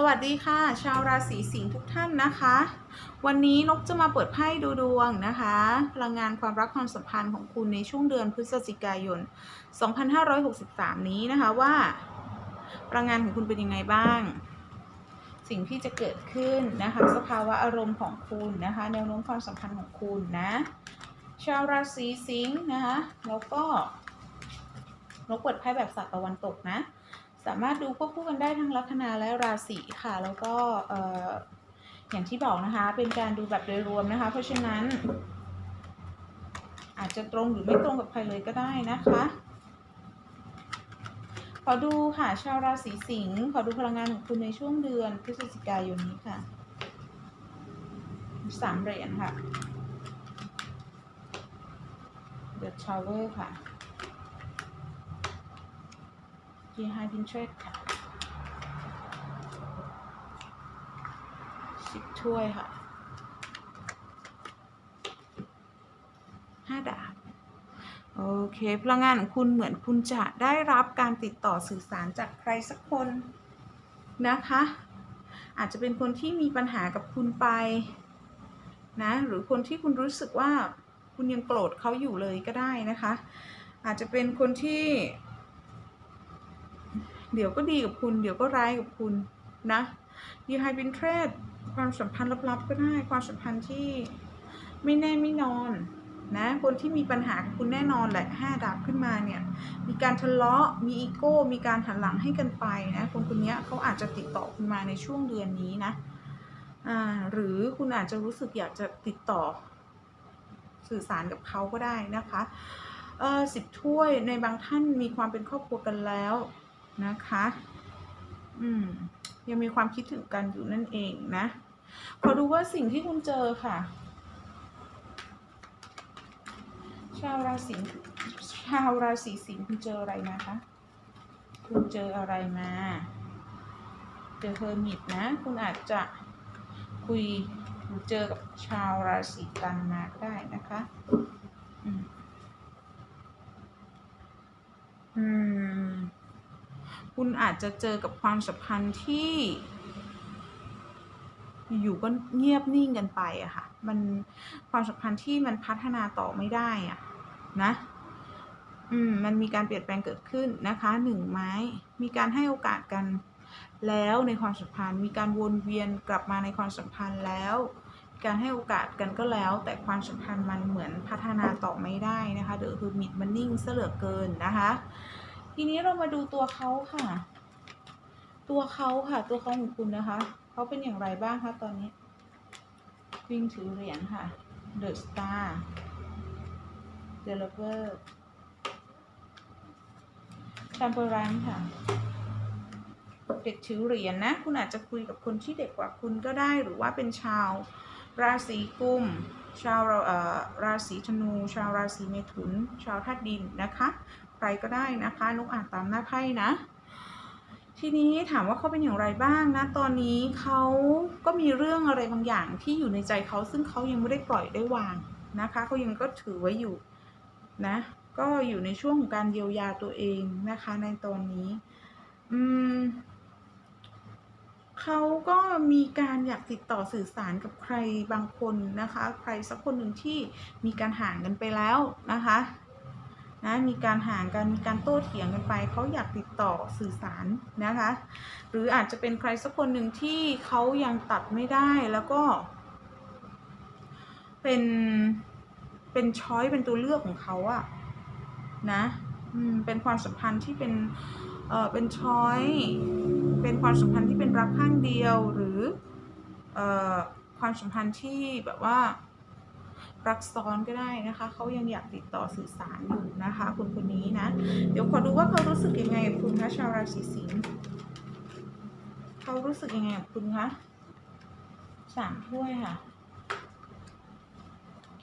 สวัสดีค่ะ ชาวราศีสิงห์ทุกท่านนะคะ วันนี้นกจะมาเปิดไพ่ดูดวงนะคะ พลังงานความรักความสัมพันธ์ของคุณในช่วงเดือนพฤศจิกายน 2563 นี้นะคะว่า พลังงานของคุณเป็นยังไงบ้าง สิ่งที่จะเกิดขึ้นนะคะ สภาวะอารมณ์ของคุณนะคะ แนวโน้มความสัมพันธ์ของคุณนะ ชาวราศีสิงห์นะคะแล้วก็นกเปิดไพ่แบบสัตว์ตะวันตกนะ สามารถดูควบคู่กันได้ทั้งลัคนาและราศีค่ะ แล้วก็เอ่ออย่างที่บอกนะคะ เป็นการดูแบบโดยรวมนะคะ เพราะฉะนั้น อาจจะตรงหรือไม่ตรงกับใครเลยก็ได้นะคะ ขอดูค่ะชาวราศีสิงห์ขอดูพลังงานของคุณในช่วงเดือนพฤศจิกายนนี้ค่ะสามเหรียญค่ะ The Tower ค่ะ ที่ High Interest ค่ะสิบถ้วยค่ะห้าดาบโอเคพลังงานของคุณเหมือนคุณจะได้รับการติดต่อสื่อสารจากใครสักคนนะคะ อาจจะเป็นคนที่มีปัญหากับคุณไปนะหรือคนที่คุณรู้สึกว่าคุณยังโกรธเขาอยู่เลยก็ได้นะคะ อาจจะเป็นคนที่ เดี๋ยวก็ดีกับคุณ เดี๋ยวก็ร้ายกับคุณนะยีไฮเป็นเทรดความสัมพันธ์ลับๆก็ได้ ความสัมพันธ์ที่ไม่แน่ไม่นอนนะ คนที่มีปัญหากับคุณแน่นอนแหละห้าดาบขึ้นมาเนี่ย มีการทะเลาะ มีอีโก้ มีการหันหลังให้กันไปนะ คนคนนี้เขาอาจจะติดต่อคุณมาในช่วงเดือนนี้นะหรือคุณอาจจะรู้สึกอยากจะติดต่อสื่อสารกับเขาก็ได้นะคะสิบถ้วยในบางท่านมีความเป็นครอบครัวกันแล้ว นะคะ อืม ยังมีความคิดถึงกันอยู่นั่นเองนะ ขอดูว่าสิ่งที่คุณเจอค่ะ ชาวราศีชาวราศีสิงห์คุณเจออะไรมาคะ คุณเจออะไรมาเจอเฮอร์มิตนะ คุณอาจจะคุยหรือเจอกับชาวราศีกันมาได้นะคะ อืม อืม คุณอาจจะเจอกับความสัมพันธ์ที่ อยู่ก็เงียบนิ่งกันไปอะค่ะ มันความสัมพันธ์ที่มันพัฒนาต่อไม่ได้อะนะ อืม มันมีการเปลี่ยนแปลงเกิดขึ้นนะคะหนึ่งไม้ มีการให้โอกาสกันแล้วในความสัมพันธ์มีการวนเวียนกลับมาในความสัมพันธ์แล้ว การให้โอกาสกันก็แล้ว แต่ความสัมพันธ์มันเหมือนพัฒนาต่อไม่ได้นะคะเดอะคือมิดมันนิ่งเหลือเกินนะคะ ทีนี้เรามาดูตัวเขาค่ะ ตัวเขาค่ะ ตัวเขาของคุณนะคะ เขาเป็นอย่างไรบ้างคะตอนนี้ วิ่งถือเหรียญค่ะ The Star The Lover Temperance ค่ะ เด็กถือเหรียญนะคุณอาจจะคุยกับคนที่เด็กกว่าคุณก็ได้ หรือว่าเป็นชาว ราศีกุมชาวเอ่อราศีธนู ชาวราศีเมถุน ชาวธาตุดินนะคะ ใครก็ได้นะคะนุกอ่านตามหน้าไพ่นะ ทีนี้ถามว่าเขาเป็นอย่างไรบ้างนะ ตอนนี้เขาก็มีเรื่องอะไรบางอย่างที่อยู่ในใจเขาซึ่งเขายังไม่ได้ปล่อยได้วางนะคะเขายังก็ถือไว้อยู่นะ ก็อยู่ในช่วงของการเยียวยาตัวเองนะคะในตอนนี้ อืมเขาก็มีการอยากติดต่อสื่อสารกับใครบางคนนะคะ ใครสักคนหนึ่งที่มีการห่างกันไปแล้วนะคะ นะมีการห่างกันมีการโต้เถียงกันไปเขาอยากติดต่อสื่อสารนะคะ หรืออาจจะเป็นใครสักคนหนึ่งที่เขายังตัดไม่ได้แล้วก็ เป็นเป็นช้อยเป็นตัวเลือกของเขาอะนะอืมเป็นความสัมพันธ์ที่เป็นเออเป็นช้อยเป็นความสัมพันธ์ที่เป็นรักข้างเดียวหรือเออความสัมพันธ์ที่แบบว่า รักซ้อนก็ได้นะคะ เขายังอยากติดต่อสื่อสารอยู่นะคะ คนคนนี้นะ เดี๋ยวขอดูว่าเขารู้สึกยังไงกับคุณคะชาวราศีสิงห์เขารู้สึกยังไงกับคุณคะสามถ้วยค่ะ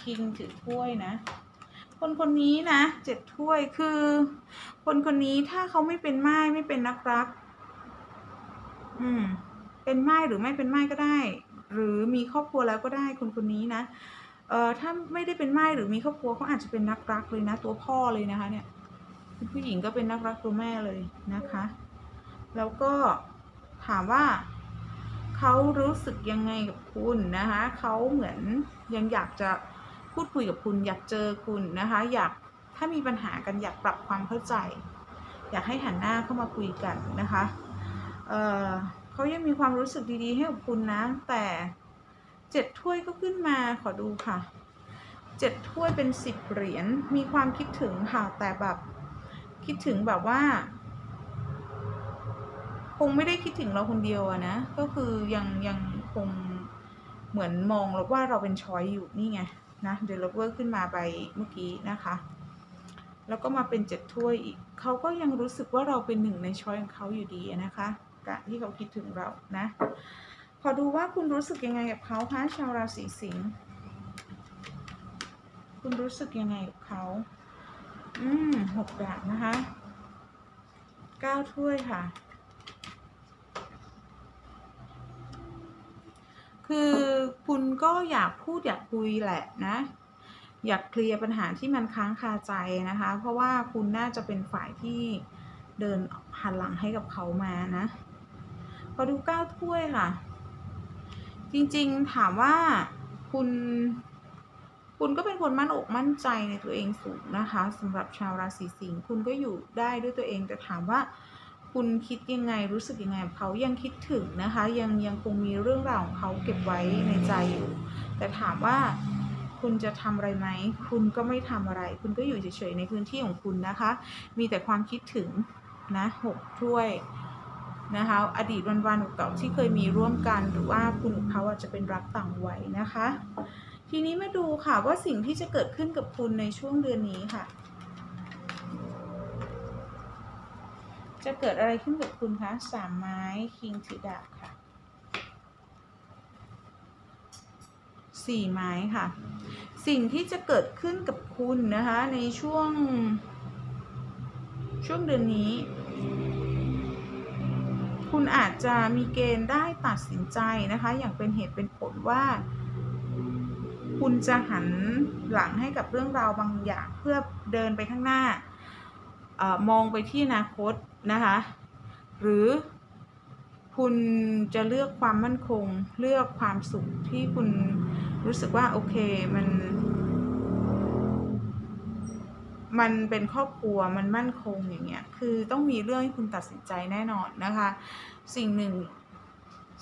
คิงถือถ้วยนะ คนคนนี้นะเจ็ดถ้วยคือ คนคนนี้ถ้าเขาไม่เป็นไม้ไม่เป็นนักรัก อืม เป็นไม้หรือไม่เป็นไม้ก็ได้ หรือมีครอบครัวแล้วก็ได้คนคนนี้นะ เอ่อถ้าไม่ได้เป็นไม้หรือมีครอบครัวเขาอาจจะเป็นนักรักเลยนะ ตัวพ่อเลยนะคะเนี่ยผู้หญิงก็เป็นนักรักตัวแม่เลยนะคะ แล้วก็ถามว่าเขารู้สึกยังไงกับคุณนะคะเขาเหมือนยังอยากจะพูดคุยกับคุณ อยากเจอคุณนะคะ อยากถ้ามีปัญหากันอยากปรับความเข้าใจ อยากให้หันหน้าเข้ามาคุยกันนะคะเอ่อเขายังมีความรู้สึกดีๆให้กับคุณนะ แต่ เจ็ดถ้วยก็ขึ้นมาขอดูค่ะเจ็ดถ้วยเป็นสิบเหรียญมีความคิดถึงค่ะ แต่แบบคิดถึงแบบว่า คงไม่ได้คิดถึงเราคนเดียวอะนะ ก็คือยังยังคงเหมือนมองว่าเราเป็นช้อยอยู่นี่ไงนะเดลเวอร์ขึ้นมาไปเมื่อกี้นะคะ แล้วก็มาเป็นเจ็ดถ้วยอีกเขาก็ยังรู้สึกว่าเราเป็นหนึ่งในช้อยของเขาอยู่ดีนะคะการที่เขาคิดถึงเรานะ ขอดูว่าคุณรู้สึกยังไงกับเขาคะชาวราศีสิงห์คุณรู้สึกยังไงกับเขาอืมหกดาบนะคะเก้าถ้วยค่ะ คือคุณก็อยากพูดอยากคุยแหละนะ อยากเคลียร์ปัญหาที่มันค้างคาใจนะคะ เพราะว่าคุณน่าจะเป็นฝ่ายที่เดินหันหลังให้กับเขามานะพอดูเก้าถ้วยค่ะ จริงๆถามว่าคุณ คุณก็เป็นคนมั่นอกมั่นใจในตัวเองสูงนะคะสำหรับชาวราศีสิงห์คุณก็อยู่ได้ด้วยตัวเองแต่ถามว่าคุณคิดยังไงรู้สึกยังไงเขายังคิดถึงนะคะ ยังยังคงมีเรื่องราวของเขาเก็บไว้ในใจอยู่ แต่ถามว่าคุณจะทำอะไรไหม คุณก็ไม่ทำอะไร คุณก็อยู่เฉยๆในพื้นที่ของคุณนะคะ มีแต่ความคิดถึงนะหกถ้วย นะคะ อดีตวันๆเก่าที่เคยมีร่วมกันหรือว่าคุณเขาอาจจะเป็นรักต่างวัยนะคะ ทีนี้มาดูค่ะว่าสิ่งที่จะเกิดขึ้นกับคุณในช่วงเดือนนี้ค่ะ จะเกิดอะไรขึ้นกับคุณคะสามไม้คิงถือดาบค่ะสี่ไม้ค่ะ สิ่งที่จะเกิดขึ้นกับคุณนะคะในช่วงช่วงเดือนนี้ คุณอาจจะมีเกณฑ์ได้ตัดสินใจนะคะ อย่างเป็นเหตุเป็นผลว่า คุณจะหันหลังให้กับเรื่องราวบางอย่างเพื่อเดินไปข้างหน้าอมองไปที่อนาคตนะคะ หรือคุณจะเลือกความมั่นคง เลือกความสุขที่คุณรู้สึกว่าโอเคมัน มันเป็นครอบครัวมันมั่นคงอย่างเงี้ยคือต้องมีเรื่องให้คุณตัดสินใจแน่นอนนะคะ สิ่งหนึ่ง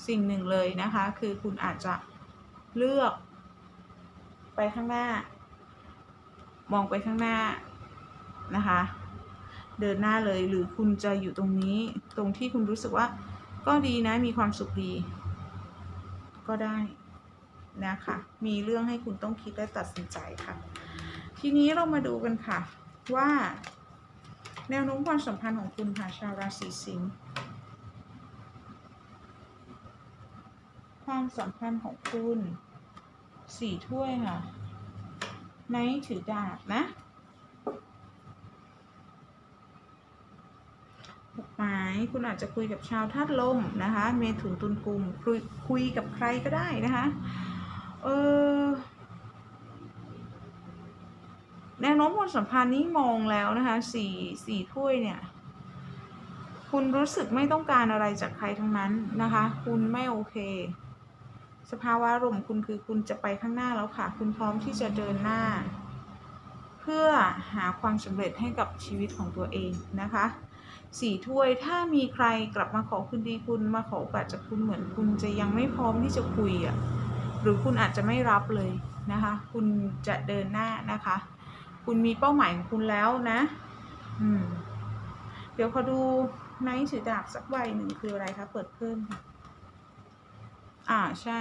สิ่งหนึ่งเลยนะคะ คือคุณอาจจะเลือก ไปข้างหน้า มองไปข้างหน้านะคะ เดินหน้าเลยหรือคุณจะอยู่ตรงนี้ตรงที่คุณรู้สึกว่า ก็ดีนะมีความสุขดี ก็ได้นะคะ มีเรื่องให้คุณต้องคิดและตัดสินใจค่ะ ทีนี้เรามาดูกันค่ะว่า แนวโน้มความสัมพันธ์ของคุณค่ะชาวราศีสิงห์ความสัมพันธ์ของคุณสี่ถ้วยค่ะไนท์ถือดาบนะหกไม้คุณอาจจะคุยกับชาวธาตุลมนะคะ เมถุนตุลกุมคุยคุยกับใครก็ได้นะคะ เออ แนวโน้มความสัมพันธ์นี้มองแล้วนะคะสี่สี่ถ้วยเนี่ย คุณรู้สึกไม่ต้องการอะไรจากใครทั้งนั้นนะคะ คุณไม่โอเค สภาวะรมคุณคือคุณจะไปข้างหน้าแล้วค่ะ คุณพร้อมที่จะเดินหน้า เพื่อหาความสำเร็จให้กับชีวิตของตัวเองนะคะสี่ถ้วยถ้ามีใครกลับมาขอคืนดีคุณมาขอโอกาสจากคุณเหมือนคุณจะยังไม่พร้อมที่จะคุยอะหรือคุณอาจจะไม่รับเลยนะคะ คุณจะเดินหน้านะคะ คุณมีเป้าหมายของคุณแล้วนะ อืม เดี๋ยวขอดูไนท์ถือดาบสักใบหนึ่งคืออะไรคะ เปิดเพิ่มค่ะ อ่าใช่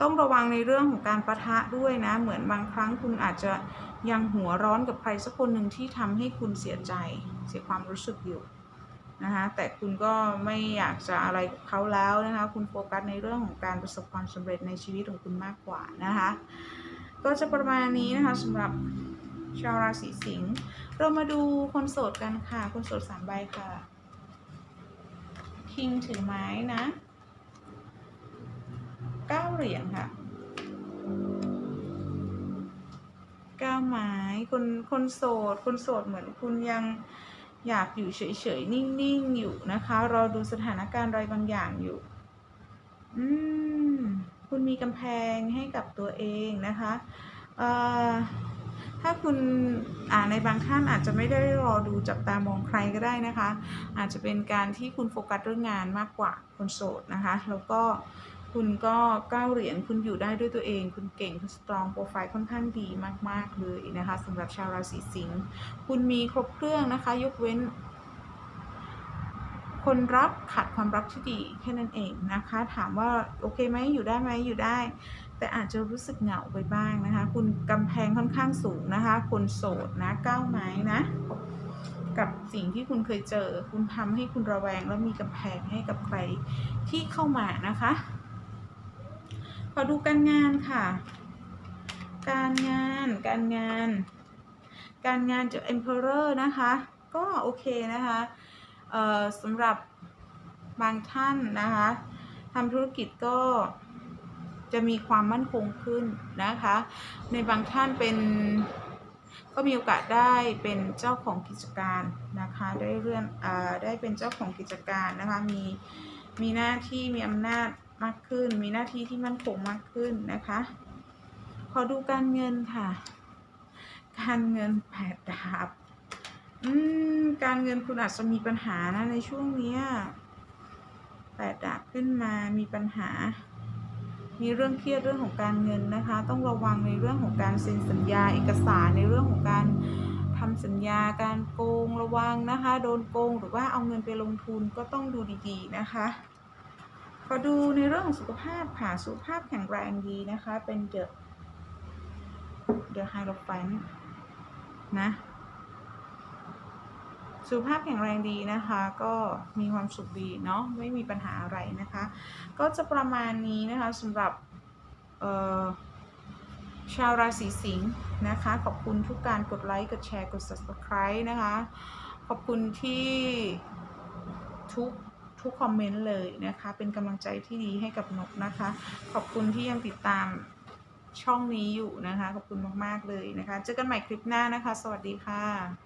ต้องระวังในเรื่องของการประทะด้วยนะ เหมือนบางครั้งคุณอาจจะยังหัวร้อนกับใครสักคนหนึ่งที่ทำให้คุณเสียใจ เสียความรู้สึกอยู่นะคะแต่คุณก็ไม่อยากจะอะไรกับเขาแล้วนะคะ คุณโฟกัสในเรื่องของการประสบความสำเร็จในชีวิตของคุณมากกว่านะคะ ก็จะประมาณนี้นะคะสำหรับชาวราศีสิงห์เรามาดูคนโสดกันค่ะ คนโสดสามใบค่ะคิงถือไม้นะเก้าเหรียญค่ะเก้าไม้คนคนโสด คนโสดเหมือนคุณยังอยากอยู่เฉยๆ นิ่งๆ อยู่นะคะรอดูสถานการณ์อะไรบางอย่างอยู่ อืม คุณมีกำแพงให้กับตัวเองนะคะถ้าคุณอ่าในบางท่านอาจจะไม่ได้รอดูจับตามองใครก็ได้นะคะ อาจจะเป็นการที่คุณโฟกัสเรื่องงานมากกว่าคนโสดนะคะ แล้วก็คุณก็ก้าวเหรียญคุณอยู่ได้ด้วยตัวเอง คุณเก่งคุณสตรองโปรไฟล์ค่อนข้างดีมาก ๆ เลยนะคะสำหรับชาวราศีสิงห์คุณมีครบเครื่องนะคะ ยกเว้น คนรักขาดความรักที่ดีแค่นั้นเองนะคะ ถามว่าโอเคไหมอยู่ได้ไหมอยู่ได้ แต่อาจจะรู้สึกเหงาไปบ้างนะคะ คุณกำแพงค่อนข้างสูงนะคะ คนโสดนะก้าวไม้นะ กับสิ่งที่คุณเคยเจอ คุณทำให้คุณระแวงแล้วมีกำแพงให้กับใครที่เข้ามานะคะขอดูการงานค่ะ การงาน การงาน การงานจาก Emperor นะคะ ก็โอเคนะคะ สำหรับบางท่านนะคะทำธุรกิจก็จะมีความมั่นคงขึ้นนะคะ ในบางท่านเป็นก็มีโอกาสได้เป็นเจ้าของกิจการนะคะได้เรื่อนอได้เป็นเจ้าของกิจการนะคะมีมีหน้าที่มีอำนาจมากขึ้น มีหน้าที่ที่มั่นคงมากขึ้นนะคะขอดูการเงินค่ะ การเงินแปดดาบ อืม การเงินคุณอาจจะมีปัญหานะในช่วงเนี้ยแปดดาบขึ้นมามีปัญหา มีเรื่องเครียดเรื่องของการเงินนะคะ ต้องระวังในเรื่องของการเซ็นสัญญาเอกสารในเรื่องของการทำสัญญาการโกงระวังนะคะ โดนโกงหรือว่าเอาเงินไปลงทุนก็ต้องดูดีๆนะคะขอดูในเรื่องของสุขภาพค่ะสุขภาพแข็งแรงดีนะคะ เป็นเดอะเดอะไฮโลฟันนะ สุขภาพแข็งแรงดีนะคะ ก็มีความสุขดีเนาะไม่มีปัญหาอะไรนะคะ ก็จะประมาณนี้นะคะสำหรับชาวราศีสิงห์นะคะ ขอบคุณทุกการกดไลค์กดแชร์กด subscribe นะคะ ขอบคุณที่ทุกทุกคอมเมนต์เลยนะคะ เป็นกำลังใจที่ดีให้กับนกนะคะ ขอบคุณที่ยังติดตามช่องนี้อยู่นะคะ ขอบคุณมาก ๆ เลยนะคะ เจอกันใหม่คลิปหน้านะคะ สวัสดีค่ะ